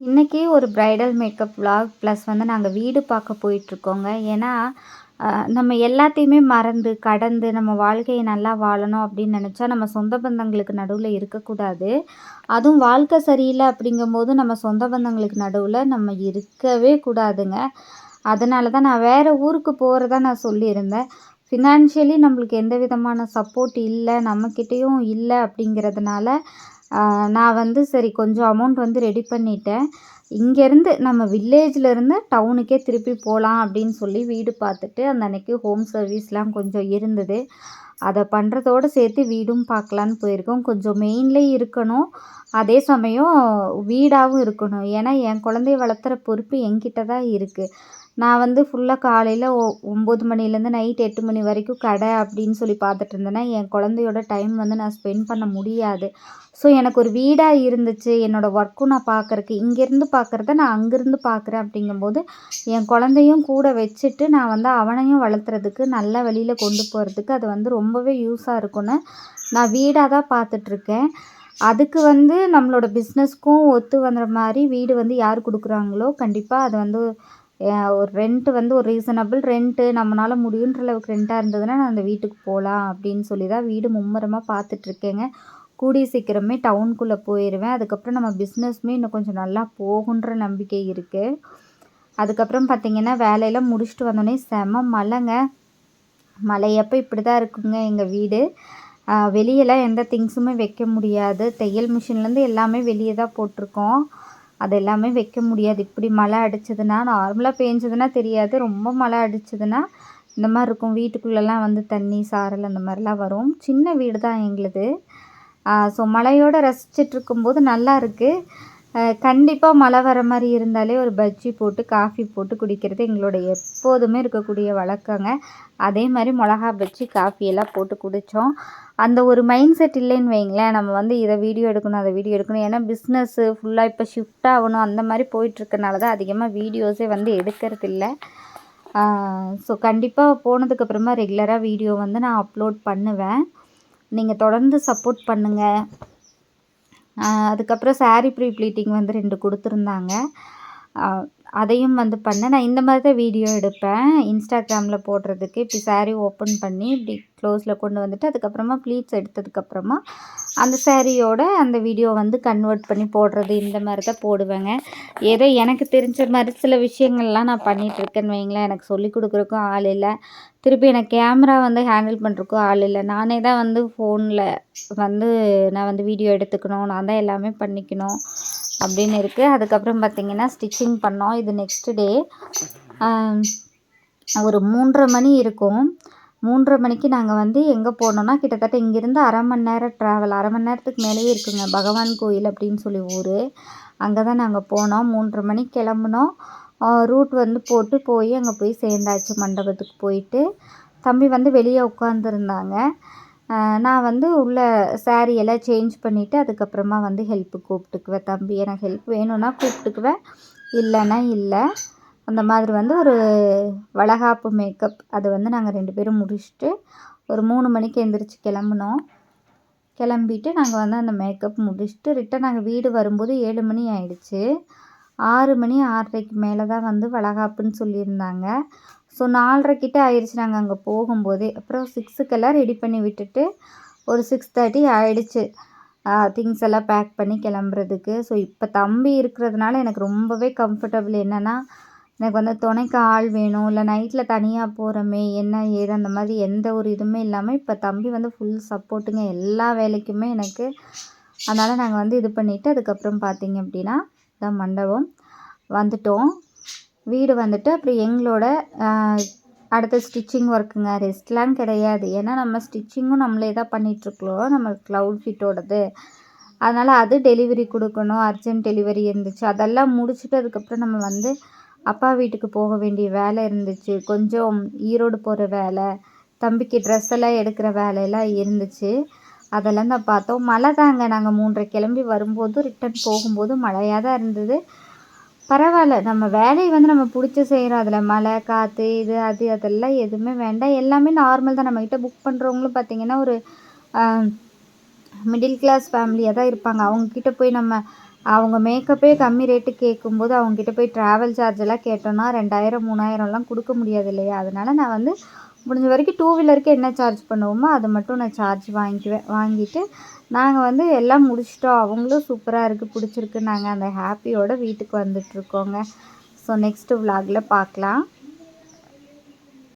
இன்றைக்கி ஒரு bridal makeup vlog plus வந்து நாங்கள் வீடு பார்க்க போயிட்டுருக்கோங்க. ஏன்னா நம்ம எல்லாத்தையுமே மறந்து கடந்து நம்ம வாழ்க்கையை நல்லா வாழணும் அப்படின்னு நினச்சா நம்ம சொந்த பந்தங்களுக்கு நடுவில் இருக்கக்கூடாது. அதுவும் வாழ்க்கை சரியில்லை அப்படிங்கும்போது நம்ம சொந்த பந்தங்களுக்கு நடுவில் நம்ம இருக்கவே கூடாதுங்க. அதனால தான் நான் வேறு ஊருக்கு போகிறதா நான் சொல்லியிருந்தேன். ஃபினான்ஷியலி நம்மளுக்கு எந்த விதமான சப்போர்ட் இல்லை நம்மக்கிட்டேயும் இல்லை அப்படிங்கிறதுனால நான் வந்து சரி கொஞ்சம் அமௌண்ட் வந்து ரெடி பண்ணிட்டேன். இங்கேருந்து நம்ம வில்லேஜ்லேருந்து டவுனுக்கே திருப்பி போகலாம் அப்படின்னு சொல்லி வீடு பார்த்துட்டு அந்த அன்னைக்கு ஹோம் சர்வீஸ்லாம் கொஞ்சம் இருந்தது. அதை பண்ணுறதோடு சேர்த்து வீடும் பார்க்கலான்னு போயிருக்கோம். கொஞ்சம் மெயின்லேயும் இருக்கணும். அதே சமயம் வீடாகவும் இருக்கணும். ஏன்னா என் குழந்தைய வளர்த்துற பொறுப்பு என்கிட்ட தான் இருக்குது நான் வந்து ஃபுல்லாக காலையில் ஒ ஒம்பது மணிலேருந்து நைட் எட்டு மணி வரைக்கும் கடை அப்படின்னு சொல்லி பார்த்துட்டு இருந்தேன்னா என் குழந்தையோட டைம் வந்து நான் ஸ்பெண்ட் பண்ண முடியாது. ஸோ எனக்கு ஒரு வீடாக இருந்துச்சு. என்னோடய ஒர்க்கும் நான் பார்க்குறக்கு. இங்கேருந்து பார்க்குறத நான் அங்கேருந்து பார்க்குறேன் அப்படிங்கும்போது என் குழந்தையும் கூட வச்சுட்டு நான் வந்து அவனையும் வளர்த்துறதுக்கு நல்ல வழியில் கொண்டு போகிறதுக்கு அது வந்து ரொம்பவே யூஸாக இருக்குன்னு நான் வீடாக தான் பார்த்துட்ருக்கேன் அதுக்கு வந்து நம்மளோட பிஸ்னஸ்க்கும் ஒத்து வந்த மாதிரி வீடு வந்து யார் கொடுக்குறாங்களோ கண்டிப்பாக அது வந்து ஒரு ரெண்ட்டு வந்து ஒரு ரீசனபிள் ரெண்ட்டு நம்மளால் முடியுன்ற அளவுக்கு ரெண்ட்டாக இருந்ததுன்னா நான் அந்த வீட்டுக்கு போகலாம் அப்படின்னு சொல்லி தான் வீடு மும்முரமாக பார்த்துட்ருக்கேங்க. கூடிய சீக்கிரமே டவுனுக்குள்ளே போயிடுவேன் அதுக்கப்புறம் நம்ம பிஸ்னஸுமே இன்னும் கொஞ்சம் நல்லா போகுன்ற நம்பிக்கை இருக்குது அதுக்கப்புறம் பார்த்திங்கன்னா வேலையெல்லாம் முடிச்சுட்டு வந்தோடனே செம மழைங்க. மழையப்போ இப்படி தான் இருக்குங்க எங்கள் வீடு. வெளியெல்லாம் எந்த திங்ஸுமே வைக்க முடியாது. தையல் மிஷின்லேருந்து எல்லாமே வெளியே தான் போட்டிருக்கோம். அது எல்லாமே வைக்க முடியாது. இப்படி மழை அடிச்சதுன்னா நார்மலாக பேஞ்சதுன்னா தெரியாது. ரொம்ப மழை அடிச்சதுன்னா இந்த மாதிரி இருக்கும். வீட்டுக்குள்ளெல்லாம் வந்து தண்ணி சாரல் அந்த மாதிரிலாம் வரும். சின்ன வீடு தான் எங்களுது ஸோ மழையோடு ரசிச்சிட்ருக்கும்போது நல்லா இருக்குது கண்டிப்பாக மழை வர மாதிரி இருந்தாலே ஒரு பஜ்ஜி போட்டு காஃபி போட்டு குடிக்கிறது எங்களோட எப்போதுமே இருக்கக்கூடிய வழக்கங்க. அதே மாதிரி மிளகா பஜ்ஜி காஃபி எல்லாம் போட்டு குடித்தோம் அந்த ஒரு மைண்ட் செட் இல்லைன்னு வைங்களேன் நம்ம வந்து இதை வீடியோ எடுக்கணும் அதை வீடியோ எடுக்கணும். ஏன்னா பிஸ்னஸ்ஸு ஃபுல்லாக இப்போ ஷிஃப்ட் ஆகணும் அந்த மாதிரி போயிட்டுருக்கனால தான் அதிகமாக வீடியோஸே வந்து எடுக்கிறது இல்லை. ஸோ கண்டிப்பாக போனதுக்கப்புறமா ரெகுலராக வீடியோ வந்து நான் அப்லோட் பண்ணுவேன். நீங்கள் தொடர்ந்து சப்போர்ட் பண்ணுங்கள் அதுக்கப்புறம் சாரீ ப்ரீ ப்ளீட்டிங் வந்து ரெண்டு கொடுத்துருந்தாங்க. அதையும் வந்து பண்ணேன். நான் இந்த மாதிரி தான் வீடியோ எடுப்பேன். இன்ஸ்டாகிராமில் போடுறதுக்கு இப்படி சாரீ ஓப்பன் பண்ணி இப்படி க்ளோஸில் கொண்டு வந்துட்டு அதுக்கப்புறமா ப்ளீட்ஸ் எடுத்ததுக்கப்புறமா அந்த சேரீயோட அந்த வீடியோ வந்து கன்வெர்ட் பண்ணி போடுறது இந்த மாதிரி தான் போடுவேங்க. ஏதோ எனக்கு தெரிஞ்ச மாதிரி சில விஷயங்கள்லாம் நான் பண்ணிகிட்ருக்கேன்னு வைங்களேன். எனக்கு சொல்லி கொடுக்குறக்கும் ஆள் இல்லை. திருப்பி எனக்கு கேமரா வந்து ஹேண்டில் பண்ணுறக்கும் ஆள் இல்லை. நானே தான் வந்து ஃபோனில் வந்து நான் வந்து வீடியோ எடுத்துக்கணும். நான் தான் எல்லாமே பண்ணிக்கணும் அப்படின்னு இருக்குது அதுக்கப்புறம் பார்த்திங்கன்னா ஸ்டிச்சிங் பண்ணோம். இது நெக்ஸ்ட் டே ஒரு மூன்றரை மணி இருக்கும். மூன்றரை மணிக்கு நாங்கள் வந்து எங்கே போனோன்னா கிட்டத்தட்ட இங்கேருந்து அரை மணி நேரம் ட்ராவல் அரை மணி நேரத்துக்கு மேலேயே இருக்குங்க. பகவான் கோயில் அப்படின்னு சொல்லி ஊர். அங்கே தான் நாங்கள் போனோம். மூன்றரை மணிக்கு கிளம்புனோம். ரூட் வந்து போட்டு போய் அங்கே போய் சேர்ந்தாச்சு மண்டபத்துக்கு போயிட்டு. தம்பி வந்து வெளியே உட்காந்துருந்தாங்க நான் வந்து உள்ள saree எல்லாம் சேஞ்ச் பண்ணிவிட்டு அதுக்கப்புறமா வந்து ஹெல்ப்பு கூப்பிட்டுக்குவேன் தம்பி. எனக்கு ஹெல்ப் வேணும்னா கூப்பிட்டுக்குவேன். இல்லைன்னா இல்லை. அந்த மாதிரி வந்து ஒரு வளகாப்பு மேக்கப் அது வந்து நாங்கள் ரெண்டு பேரும் முடிச்சுட்டு ஒரு மூணு மணிக்கு எந்திரிச்சு கிளம்புனோம். கிளம்பிட்டு நாங்கள் வந்து அந்த மேக்கப் முடிச்சுட்டு ரிட்டன் நாங்கள் வீடு வரும்போது ஏழு மணி ஆயிடுச்சு. ஆறு மணி ஆறரைக்கு மேலே தான் வந்து வளகாப்புன்னு சொல்லியிருந்தாங்க. ஸோ நாலரைக்கிட்ட ஆயிடுச்சு நாங்கள் அங்கே போகும்போதே. அப்புறம் சிக்ஸுக்கெல்லாம் ரெடி பண்ணி விட்டுட்டு ஒரு சிக்ஸ் தேர்ட்டி ஆயிடுச்சு. திங்ஸ் எல்லாம் பேக் பண்ணி கிளம்புறதுக்கு. ஸோ இப்போ தம்பி இருக்கிறதுனால எனக்கு ரொம்பவே கம்ஃபர்டபுள் என்னென்னா எனக்கு வந்து துணைக்கு ஆள் வேணும். இல்லை நைட்டில் தனியாக போகிறோமே என்ன ஏது அந்த மாதிரி எந்த ஒரு இதுவுமே இல்லாமல் இப்போ தம்பி வந்து ஃபுல் சப்போர்ட்டுங்க எல்லா வேலைக்குமே எனக்கு. அதனால் நாங்கள் வந்து இது பண்ணிவிட்டு அதுக்கப்புறம் பார்த்தீங்க அப்படின்னா தான் மண்டபம் வந்துட்டோம். வீடு வந்துட்டு அப்புறம் எங்களோட அடுத்த ஸ்டிச்சிங் ஒர்க்குங்க ரெஸ்ட்லாம் கிடையாது. ஏன்னா நம்ம ஸ்டிச்சிங்கும் நம்மளே தான் பண்ணிகிட்ருக்கோம் நம்ம க்ளவுட் ஃபிட்டோடது அதனால் அது டெலிவரி கொடுக்கணும். அர்ஜென்ட் டெலிவரி இருந்துச்சு. அதெல்லாம் முடிச்சுட்டு அதுக்கப்புறம் நம்ம வந்து அப்பா வீட்டுக்கு போக வேண்டிய வேலை இருந்துச்சு. கொஞ்சம் ஈரோடு போகிற வேலை தம்பிக்கு ட்ரெஸ் எல்லாம் எடுக்கிற வேலையெல்லாம் இருந்துச்சு. அதெல்லாம் தான் பார்த்தோம். மழை தாங்க. நாங்கள் மூன்றரை கிளம்பி வரும்போது ரிட்டன் போகும்போது மழையாக தான் இருந்தது. பரவாயில்ல. நம்ம வேலையை வந்து நம்ம பிடிச்சி செய்கிறோம் அதில் மழை காற்று இது அது அதெல்லாம் எதுவுமே வேண்டாம். எல்லாமே நார்மல் தான். நம்மக்கிட்ட புக் பண்ணுறவங்களும் பார்த்திங்கன்னா ஒரு மிடில் கிளாஸ் ஃபேமிலியாக தான் இருப்பாங்க. அவங்கக்கிட்ட போய் நம்ம அவங்க மேக்கப்பே கம்மி ரேட்டு கேட்கும்போது அவங்ககிட்ட போய் ட்ராவல் சார்ஜெல்லாம் கேட்டோம்னா ரெண்டாயிரம் மூணாயிரம்லாம் கொடுக்க முடியாது இல்லையா? அதனால் நான் வந்து முடிஞ்ச வரைக்கும் டூ வீலருக்கு என்ன சார்ஜ் பண்ணுவோமோ அதை மட்டும் நான் சார்ஜ் வாங்கிக்குவேன். வாங்கிட்டு நாங்கள் வந்து எல்லாம் முடிச்சிட்டோம். அவங்களும் சூப்பராக இருக்குது பிடிச்சிருக்கு நாங்கள் அந்த ஹாப்பியோட வீட்டுக்கு வந்துட்ருக்கோங்க ஸோ நெக்ஸ்ட்டு விலாகில் பார்க்கலாம்.